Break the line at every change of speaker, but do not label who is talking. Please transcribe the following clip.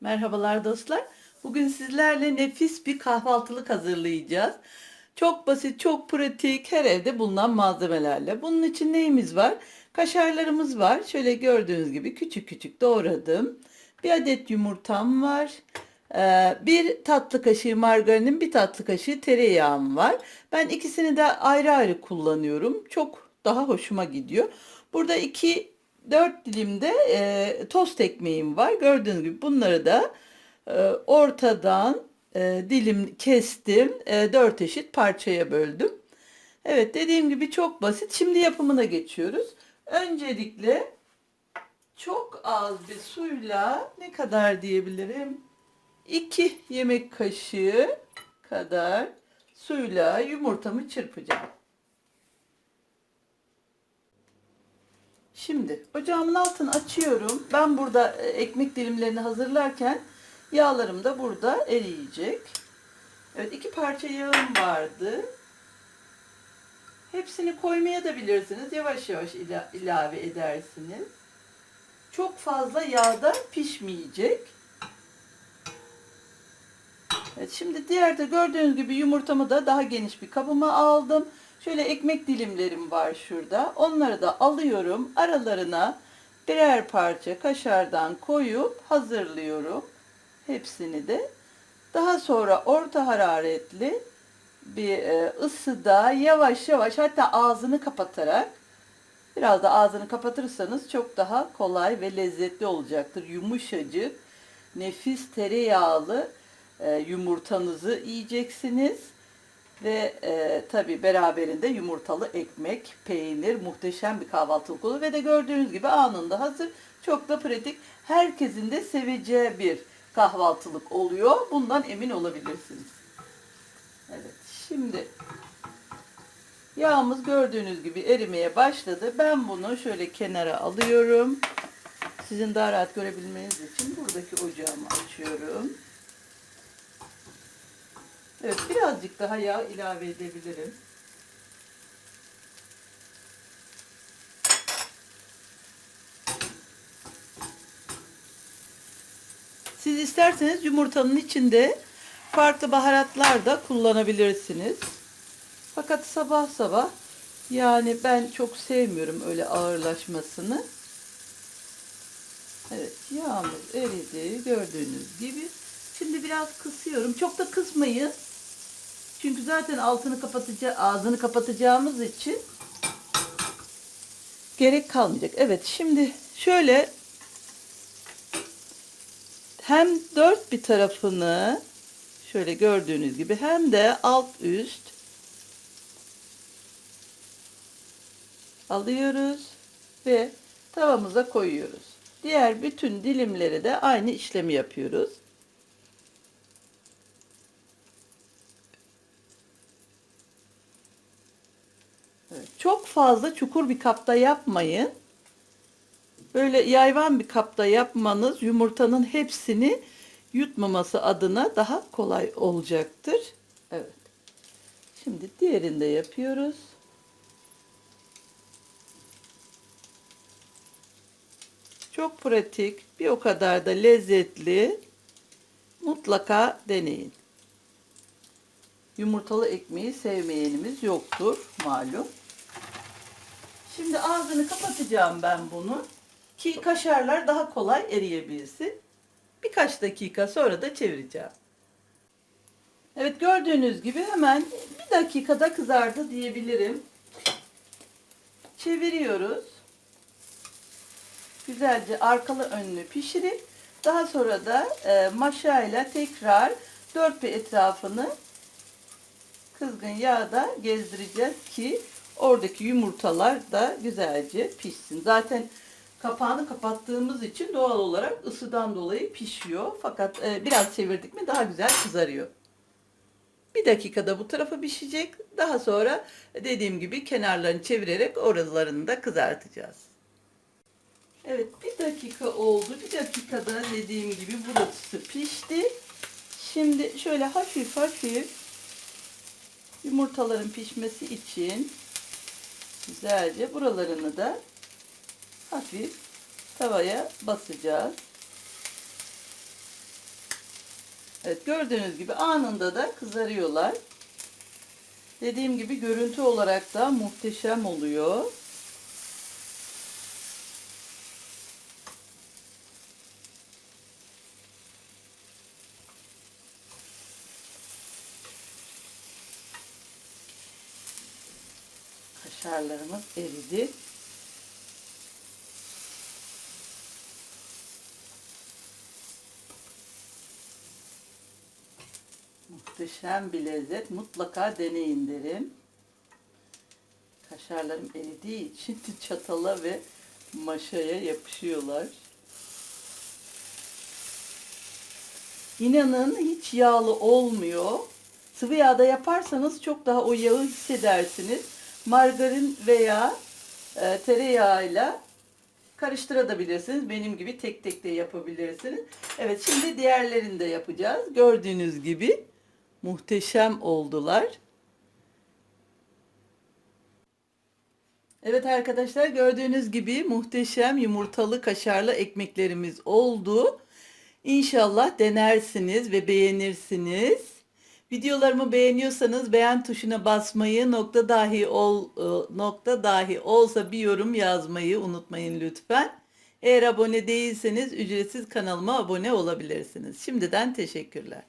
Merhabalar dostlar. Bugün sizlerle nefis bir kahvaltılık hazırlayacağız. Çok basit, çok pratik, her evde bulunan malzemelerle. Bunun için neyimiz var? Kaşarlarımız var. Şöyle gördüğünüz gibi küçük küçük doğradım. Bir adet yumurtam var. Ee, Bir tatlı kaşığı margarinin, bir tatlı kaşığı tereyağım var. Ben ikisini de ayrı ayrı kullanıyorum. Çok daha hoşuma gidiyor. Burada iki 4 dilimde e, tost ekmeğim var. Gördüğünüz gibi bunları da e, ortadan e, dilim kestim. E, 4 eşit parçaya böldüm. Evet dediğim gibi çok basit. Şimdi yapımına geçiyoruz. Öncelikle çok az bir suyla ne kadar diyebilirim? 2 yemek kaşığı kadar suyla yumurtamı çırpacağım. Şimdi ocağımın altını açıyorum. Ben burada e, ekmek dilimlerini hazırlarken yağlarım da burada eriyecek. Evet iki parça yağım vardı. Hepsini koymaya da bilirsiniz. Yavaş yavaş ila- ilave edersiniz. Çok fazla yağda pişmeyecek. Evet, şimdi diğer de gördüğünüz gibi yumurtamı da daha geniş bir kabıma aldım. Şöyle ekmek dilimlerim var şurada. Onları da alıyorum. Aralarına birer parça kaşardan koyup hazırlıyorum. Hepsini de. Daha sonra orta hararetli bir e, ısıda yavaş yavaş hatta ağzını kapatarak biraz da ağzını kapatırsanız çok daha kolay ve lezzetli olacaktır. Yumuşacık, nefis tereyağlı e, yumurtanızı yiyeceksiniz. Ve e, tabi beraberinde yumurtalı ekmek, peynir, muhteşem bir kahvaltılık olur. Ve de gördüğünüz gibi anında hazır. Çok da pratik. Herkesin de seveceği bir kahvaltılık oluyor. Bundan emin olabilirsiniz. Evet şimdi yağımız gördüğünüz gibi erimeye başladı. Ben bunu şöyle kenara alıyorum. Sizin daha rahat görebilmeniz için buradaki ocağımı açıyorum. Evet birazcık daha yağ ilave edebilirim. Siz isterseniz yumurtanın içinde farklı baharatlar da kullanabilirsiniz. Fakat sabah sabah yani ben çok sevmiyorum öyle ağırlaşmasını. Evet yağımız eridi gördüğünüz gibi. Şimdi biraz kısıyorum. Çok da kısmayın. Çünkü zaten altını kapatacağız, ağzını kapatacağımız için gerek kalmayacak. Evet şimdi şöyle hem dört bir tarafını şöyle gördüğünüz gibi hem de alt üst alıyoruz ve tavamıza koyuyoruz. Diğer bütün dilimleri de aynı işlemi yapıyoruz. Evet, Çok fazla çukur bir kapta yapmayın. Böyle yayvan bir kapta yapmanız yumurtanın hepsini yutmaması adına daha kolay olacaktır. Evet. Şimdi diğerini de yapıyoruz. Çok pratik, bir o kadar da lezzetli. Mutlaka deneyin. Yumurtalı ekmeği sevmeyenimiz yoktur malum. Şimdi ağzını kapatacağım ben bunu ki kaşarlar daha kolay eriyebilsin. Birkaç dakika sonra da çevireceğim. Evet gördüğünüz gibi hemen bir dakikada kızardı diyebilirim. Çeviriyoruz. Güzelce arkalı önlü pişirip daha sonra da e, maşayla tekrar dört bir etrafını kızgın yağda gezdireceğiz ki oradaki yumurtalar da güzelce pişsin. Zaten kapağını kapattığımız için doğal olarak ısıdan dolayı pişiyor. Fakat e, biraz çevirdik mi daha güzel kızarıyor. Bir dakikada bu tarafı pişecek. Daha sonra dediğim gibi kenarlarını çevirerek oralarını da kızartacağız. Evet bir dakika oldu. Bir dakikada dediğim gibi burası pişti. Şimdi şöyle hafif hafif yumurtaların pişmesi için güzelce buralarını da hafif tavaya basacağız. Evet gördüğünüz gibi anında da kızarıyorlar. Dediğim gibi görüntü olarak da muhteşem oluyor. Kaşarlarımız eridi. Muhteşem bir lezzet. Mutlaka deneyin derim. Kaşarlarım eridiği için çatala ve maşaya yapışıyorlar. İnanın hiç yağlı olmuyor. Sıvı yağda yaparsanız çok daha o yağı hissedersiniz. Margarin veya e, tereyağıyla karıştırabilirsiniz. Benim gibi tek tek de yapabilirsiniz. Evet şimdi diğerlerini de yapacağız. Gördüğünüz gibi muhteşem oldular. Evet arkadaşlar gördüğünüz gibi muhteşem yumurtalı kaşarlı ekmeklerimiz oldu. İnşallah denersiniz ve beğenirsiniz. Videolarımı beğeniyorsanız beğen tuşuna basmayı, nokta dahi ol e, nokta dahi olsa bir yorum yazmayı unutmayın lütfen. Eğer abone değilseniz ücretsiz kanalıma abone olabilirsiniz. Şimdiden teşekkürler.